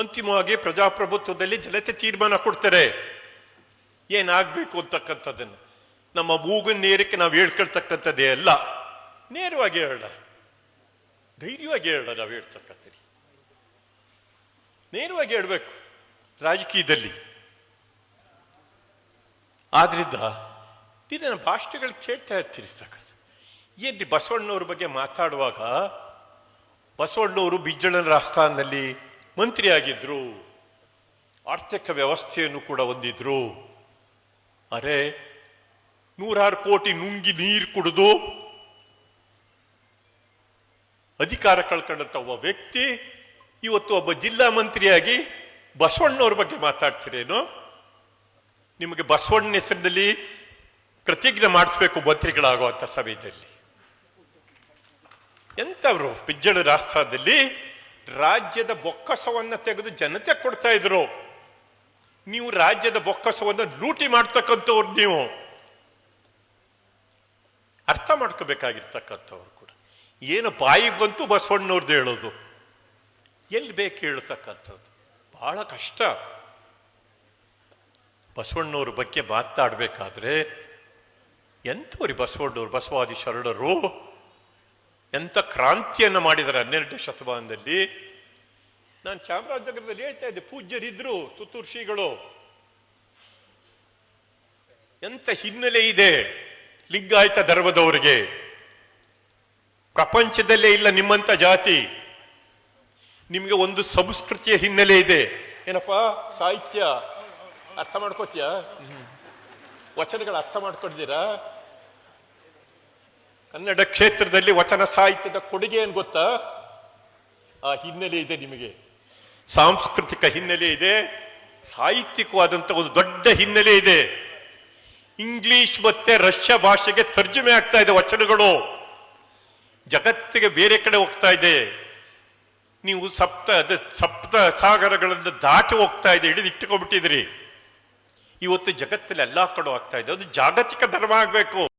ಅಂತಿಮವಾಗಿ ಪ್ರಜಾಪ್ರಭುತ್ವದಲ್ಲಿ ಜನತೆ ತೀರ್ಮಾನ ಕೊಡ್ತಾರೆ. ಏನಾಗಬೇಕು ಅಂತಕ್ಕಂಥದ್ದನ್ನು. ನಮ್ಮ ಮೂಗಿನ ನೇರಕ್ಕೆ ನಾವು ಹೇಳ್ಕೊಳ್ತಕ್ಕಂಥದ್ದೇ ಅಲ್ಲ. ನೇರವಾಗಿ ಹೇಳೋಣ. ಧೈರ್ಯವಾಗಿ ಹೇಳ ನಾವು ಹೇಳ್ತಕ್ಕಂಥದ್ದು. ನೇರವಾಗಿ ಹೇಳಬೇಕು ರಾಜಕೀಯದಲ್ಲಿ. ಆದ್ರಿಂದ ಇದನ್ನು ಭಾಷೆಗಳು ಕೇಳ್ತಾ ಇರ್ತೀರಿ ಸಾಕದು ಏನ್ರಿ ಬಸವಣ್ಣವ್ರ ಬಗ್ಗೆ ಮಾತಾಡುವಾಗ ಬಸವಣ್ಣವರು ಬಿಜ್ಜಳನ ಆಸ್ಥಾನದಲ್ಲಿ ಮಂತ್ರಿ ಆಗಿದ್ರು ಆರ್ಥಿಕ ವ್ಯವಸ್ಥೆಯನ್ನು ಕೂಡ ಹೊಂದಿದ್ರು. ಅರೆ, ನೂರಾರು ಕೋಟಿ ನುಂಗಿ ನೀರು ಕುಡಿದು ಅಧಿಕಾರ ಕಳ್ಕೊಂಡಂತ ಒಬ್ಬ ವ್ಯಕ್ತಿ, ಇವತ್ತು ಒಬ್ಬ ಜಿಲ್ಲಾ ಮಂತ್ರಿಯಾಗಿ ಬಸವಣ್ಣವ್ರ ಬಗ್ಗೆ ಮಾತಾಡ್ತಿರೇನು? ನಿಮಗೆ ಬಸವಣ್ಣ ಹೆಸರಿನಲ್ಲಿ ಪ್ರತಿಜ್ಞೆ ಮಾಡಿಸ್ಬೇಕು ಮಂತ್ರಿಗಳಾಗುವಂಥ ಸಮಯದಲ್ಲಿ. ಎಂತವ್ರು ಪಿಜ್ಜಳ ರಾಷ್ಟ್ರದಲ್ಲಿ ರಾಜ್ಯದ ಬೊಕ್ಕಸವನ್ನು ತೆಗೆದು ಜನತೆ ಕೊಡ್ತಾ ಇದ್ರು. ನೀವು ರಾಜ್ಯದ ಬೊಕ್ಕಸವನ್ನು ಲೂಟಿ ಮಾಡ್ತಕ್ಕಂಥವ್ರು ನೀವು. ಅರ್ಥ ಮಾಡ್ಕೋಬೇಕಾಗಿರ್ತಕ್ಕಂಥವ್ರು ಕೂಡ. ಏನು ಬಾಯಿಗೆ ಬಂತು ಬಸವಣ್ಣವ್ರದ್ದು ಹೇಳೋದು. ಎಲ್ಲಿ ಬೇಕು ಹೇಳ್ತಕ್ಕಂಥದ್ದು. ಬಹಳ ಕಷ್ಟ. ಬಸವಣ್ಣವ್ರ ಬಗ್ಗೆ ಮಾತಾಡಬೇಕಾದ್ರೆ ಎಂಥವ್ರಿ ಬಸವಣ್ಣವ್ರು, ಬಸವಾದಿ ಶರಣರು? ಎಂಥ ಕ್ರಾಂತಿಯನ್ನು ಮಾಡಿದ್ದಾರೆ ಹನ್ನೆರಡನೇ ಶತಮಾನದಲ್ಲಿ? ನಾನು ಚಾಮರಾಜನಗರದಲ್ಲಿ ಹೇಳ್ತಾ ಇದ್ದೆ, ಪೂಜ್ಯರಿದ್ರು ತುತ್ತೂರು ಶ್ರೀಗಳು ಎಂಥ ಹಿನ್ನೆಲೆ ಇದೆ ಲಿಂಗಾಯತ ಧರ್ಮದವರಿಗೆ? ಪ್ರಪಂಚದಲ್ಲೇ ಇಲ್ಲ ನಿಮ್ಮಂತ ಜಾತಿ. ನಿಮಗೆ ಒಂದು ಸಂಸ್ಕೃತಿಯ ಹಿನ್ನೆಲೆ ಇದೆ. ಏನಪ್ಪ, ಸಾಹಿತ್ಯ? ಅರ್ಥ ಮಾಡ್ಕೋತೀಯ? ವಚನಗಳು ಅರ್ಥ ಮಾಡ್ಕೊಂಡಿದ್ದೀರಾ? ಕನ್ನಡ ಕ್ಷೇತ್ರದಲ್ಲಿ ವಚನ ಸಾಹಿತ್ಯದ ಕೊಡುಗೆ ಏನು ಗೊತ್ತಾ? ಆ ಹಿನ್ನೆಲೆ ಇದೆ ನಿಮಗೆ. ಸಾಂಸ್ಕೃತಿಕ ಹಿನ್ನೆಲೆ ಇದೆ ಸಾಹಿತ್ಯಿಕವಾದಂಥ ಒಂದು ದೊಡ್ಡ ಹಿನ್ನೆಲೆ ಇದೆ. ಇಂಗ್ಲಿಷ್ ಮತ್ತೆ ರಷ್ಯಾ ಭಾಷೆಗೆ ತರ್ಜುಮೆ ಆಗ್ತಾ ಇದೆ ವಚನಗಳು. ಜಗತ್ತಿಗೆ ಬೇರೆ ಕಡೆ ಹೋಗ್ತಾ ಇದೆ. ನೀವು ಸಪ್ತ ಸಪ್ತ ಸಾಗರಗಳನ್ನು ದಾಟಿ ಹೋಗ್ತಾ ಇದೆ, ಹಿಡಿದು ಇಟ್ಟುಕೊಂಡ್ಬಿಟ್ಟಿದ್ರಿ ಇವತ್ತು ಜಗತ್ತಲ್ಲಿ ಎಲ್ಲ ಕಡೆ ಆಗ್ತಾ ಇದೆ. ಅದು ಜಾಗತಿಕ ಧರ್ಮ ಆಗ್ಬೇಕು.